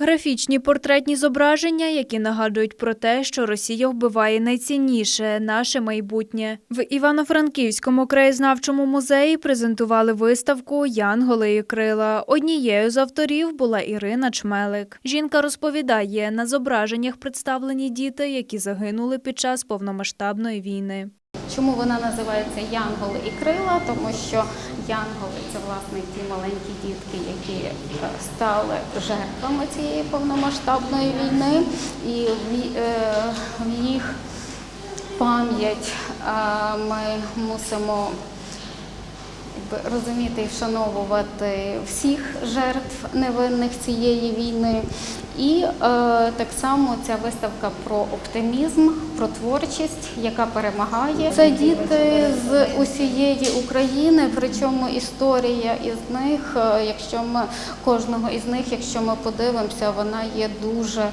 Графічні портретні зображення, які нагадують про те, що Росія вбиває найцінніше наше майбутнє. В Івано-Франківському краєзнавчому музеї презентували виставку Янголи і крила. Однією з авторів була Ірина Чмелик. Жінка розповідає, на зображеннях представлені діти, які загинули під час повномасштабної війни. Чому вона називається Янголи і крила? Тому що янголи це власне ті маленькі дітки, які е, стали жертвами цієї повномасштабної війни, і в, е, їх пам'ять ми мусимо розуміти і вшановувати всіх жертв невинних цієї війни. І е, так само ця виставка про оптимізм, про творчість, яка перемагає. Це діти з усієї України, причому історія із них, е, якщо ми кожного із них, якщо ми подивимося, вона є дуже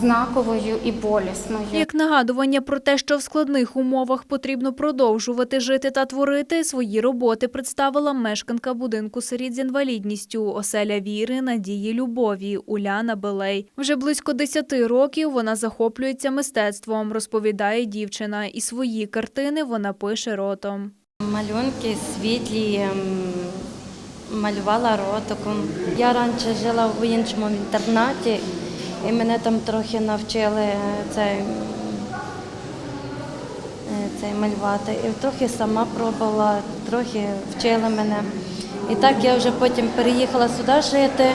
знаковою і болісною. Як нагадування про те, що в складних умовах потрібно продовжувати жити та творити, свої роботи представила мешканка будинку сиріт з інвалідністю оселя віри, надії, любові Уляна Белей. Вже близько 10 років вона захоплюється мистецтвом, розповідає дівчина, і свої картини вона пише ротом. Малюнки світлі, ем, малювала ротиком. Я раніше жила в іншому інтернаті, і мене там трохи навчили е, цей, е, цей малювати. І трохи сама пробувала, трохи вчили мене. І так я вже потім переїхала сюди жити,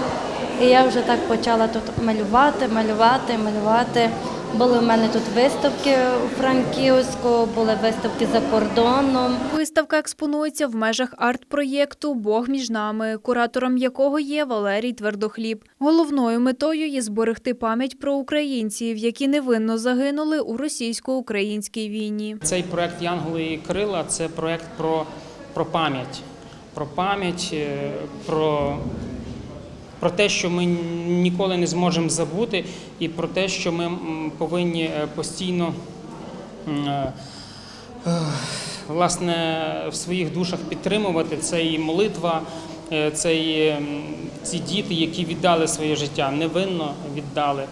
і я вже так почала тут малювати, малювати, малювати. Були в мене тут виставки у Франківську, були виставки за кордоном. Виставка експонується в межах арт-проєкту Бог між нами, куратором якого є Валерій Твердохліб. Головною метою є зберегти пам'ять про українців, які невинно загинули у російсько-українській війні. Цей проект Янголи і Крила це проект про, про пам'ять, про пам'ять, е, про, про те, що ми ніколи не зможемо забути, і про те, що ми повинні е, постійно. е, е, Власне, в своїх душах підтримувати це і молитва, це і ці діти, які віддали своє життя, невинно віддали.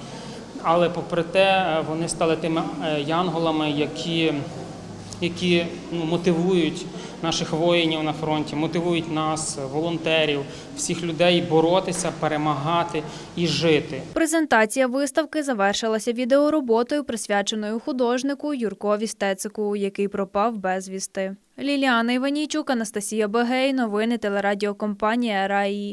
Але попри те, вони стали тими янголами, які, які ну, мотивують наших воїнів на фронті, мотивують нас, волонтерів, всіх людей боротися, перемагати і жити. Презентація виставки завершилася відеороботою, присвяченою художнику Юркові Стецику, який пропав безвісти. Ліліана Іванійчук, Анастасія Бегей, новини телерадіокомпанія РАІ.